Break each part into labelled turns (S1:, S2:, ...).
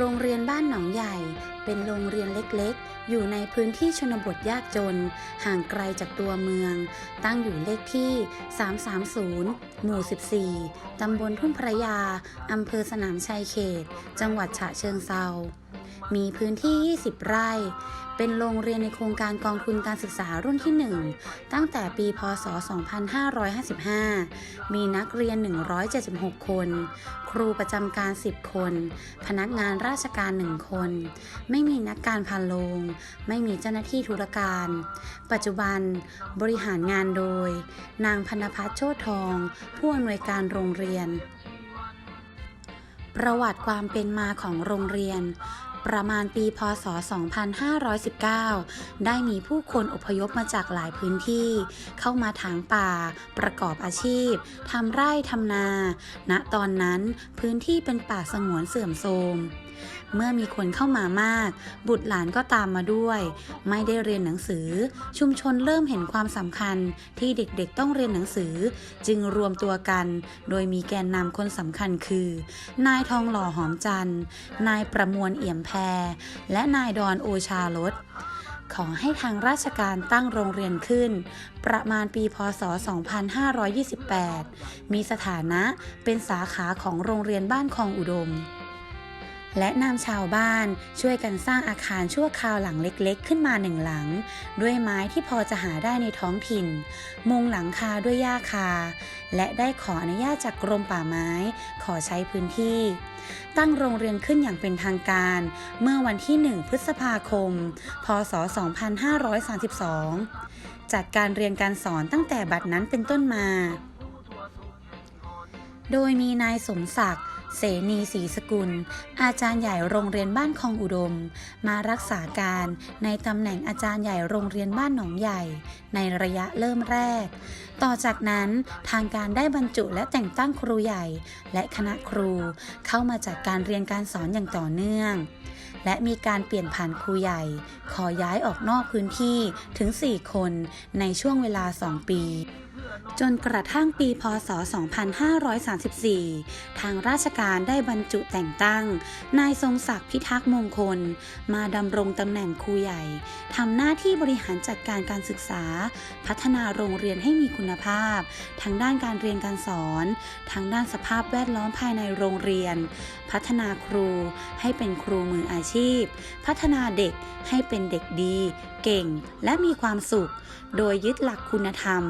S1: โรงเรียนบ้านหนองใหญ่ เป็นโรงเรียนเล็กๆ อยู่ในพื้นที่ชนบทยากจน ห่างไกลจากตัวเมือง ตั้งอยู่เลขที่ 330 หมู่ 14 ตำบลทุ่งพระยา อำเภอสนามชัยเขต จังหวัดฉะเชิงเซา มีพื้นที่ 20 ไร่ เป็นโรงเรียนในโครงการกองทุนการศึกษารุ่นที่ 1 ตั้งแต่ปี พศ 2555 มีนักเรียน 176 คน ครูประจำการ 10 คน พนักงานราชการ 1 คน ไม่มีนักการพาโลงไม่มีเจ้าหน้าที่ธุรการ ปัจจุบันบริหารงานโดย นางพนพัฒน์โชติทอง ผู้อำนวยการโรงเรียน ประวัติความเป็นมาของโรงเรียน ประมาณปีพศ 2519 ได้มีผู้คนอพยพมาจากหลายพื้นที่ เข้ามาถางป่า ประกอบอาชีพทำไร่ทำนา ณตอนนั้นพื้นที่เป็นป่าสงวนเสื่อมโทรม เมื่อมีคนเข้ามามาก บุตรหลานก็ตามมาด้วย ไม่ได้เรียนหนังสือ ชุมชนเริ่มเห็นความสำคัญที่เด็กๆต้องเรียนหนังสือ จึงรวมตัวกัน โดยมีแกนนำคนสำคัญคือ นายทองหล่อหอมจันทร์นายประมวลเอี่ยมแพร และนายดอนโอชารสขอให้ทางราชการตั้งโรงเรียนขึ้น ประมาณปีพศ 2528 มีสถานะเป็นสาขาของโรงเรียนบ้านคลองอุดม และนำชาวบ้านช่วยกันสร้างอาคารชั่วคราวหลังเล็กๆ ขึ้นมาหนึ่งหลัง ด้วยไม้ที่พอจะหาได้ในท้องถิ่น มุงหลังคาด้วยหญ้าคา และได้ขออนุญาตจากกรมป่าไม้ขอใช้พื้นที่ ตั้งโรงเรียนขึ้นอย่างเป็นทางการ เมื่อวันที่ 1 พฤษภาคม พศ 2532 จัดการเรียนการสอนตั้งแต่บัดนั้นเป็นต้นมา โดยมีนายสมศักดิ์ เสนีศรีสกุล อาจารย์ใหญ่โรงเรียนบ้านคลองอุดม มารักษาการในตำแหน่งอาจารย์ใหญ่โรงเรียนบ้านหนองใหญ่ ในระยะเริ่มแรก ต่อจากนั้นทางการได้บรรจุและแต่งตั้งครูใหญ่ และคณะครูเข้ามาจัดการเรียนการสอนอย่างต่อเนื่อง และมีการเปลี่ยนผ่านครูใหญ่ ขอย้ายออกนอกพื้นที่ถึง 4 คนในช่วงเวลา 2 ปี จนกระทั่งปีพศ 2534 ทางราชการได้บรรจุแต่งตั้ง นายทรงศักดิ์พิทักษ์มงคล มาดำรงตำแหน่งครูใหญ่ ทำหน้าที่บริหารจัดการการศึกษา พัฒนาโรงเรียนให้มีคุณภาพ ทั้งด้านการเรียนการสอน ทั้งด้านสภาพแวดล้อมภายในโรงเรียน พัฒนาครูให้เป็นครูมืออาชีพ พัฒนาเด็กให้เป็นเด็กดี เก่งและมีความสุข โดยยึดหลักคุณธรรม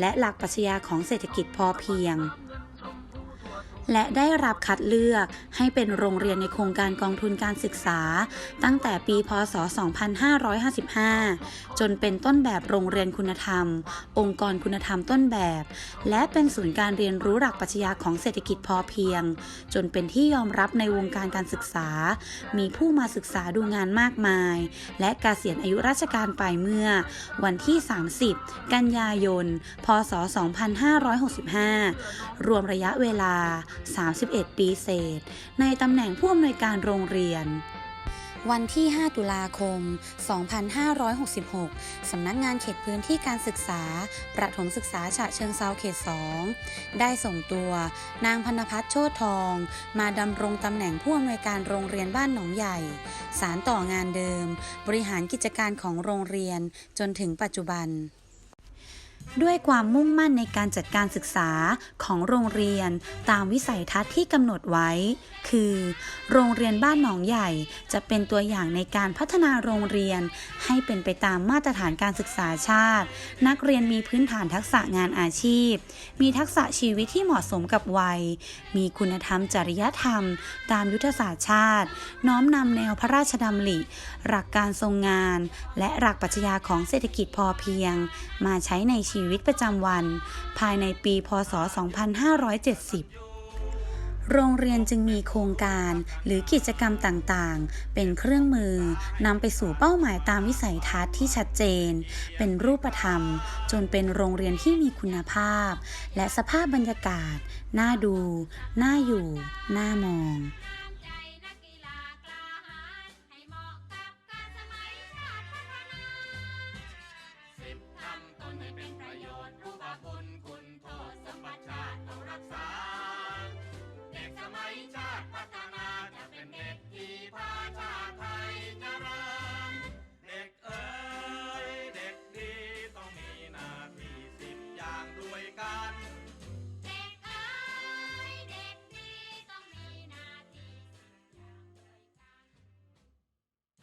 S1: และหลักปรัชญาของเศรษฐกิจพอเพียง และได้รับคัดเลือกให้เป็นโรงเรียนในโครงการกองทุนการศึกษา ตั้งแต่ปีพศ 2555 จนเป็นต้นแบบโรงเรียนคุณธรรม องค์กรคุณธรรมต้นแบบ และเป็นศูนย์การเรียนรู้หลักปรัชญาของเศรษฐกิจพอเพียง จนเป็นที่ยอมรับในวงการการศึกษา มีผู้มาศึกษาดูงานมากมาย และกเกษียณอายุราชการไปเมื่อ วันที่ 30 กันยายน พศ 2565 รวมระยะเวลา31 ปีเศษ ในตำแหน่งผู้อำนวยการโรงเรียน วันที่ 5 ตุลาคม 2566 สำนักงานเขตพื้นที่การศึกษา ประถมศึกษาฉะเชิงเซาเขต 2 ได้ส่งตัวนางพนพัฒน์โชตทอง มาดำรงตำแหน่งผู้อำนวยการโรงเรียนบ้านหนองใหญ่ สารต่องานเดิม บริหารกิจการของโรงเรียนจนถึงปัจจุบัน ด้วยความมุ่งมั่นในการจัดการศึกษาของโรงเรียนตามวิสัยทัศน์ที่กำหนดไว้ คือ โรงเรียนบ้านหนองใหญ่จะเป็นตัวอย่างในการพัฒนาโรงเรียน ให้เป็นไปตามมาตรฐานการศึกษาชาติ นักเรียนมีพื้นฐานทักษะงานอาชีพ มีทักษะชีวิตที่เหมาะสมกับวัย มีคุณธรรมจริยธรรม ตามยุทธศาสตร์ชาติ น้อมนำแนวพระราชดำริ หลักการทรงงาน และหลักปรัชญาของเศรษฐกิจพอเพียง มาใช้ในชีีวิตประจำวัน ภายในปี พศ 2570 โรงเรียนจึงมีโครงการหรือกิจกรรมต่างๆ เป็นเครื่องมือนำไปสู่เป้าหมายตามวิสัยทัศน์ที่ชัดเจน เป็นรูปธรรม จนเป็นโรงเรียนที่มีคุณภาพ และสภาพบรรยากาศ น่าดู น่าอยู่ น่ามอง
S2: คุ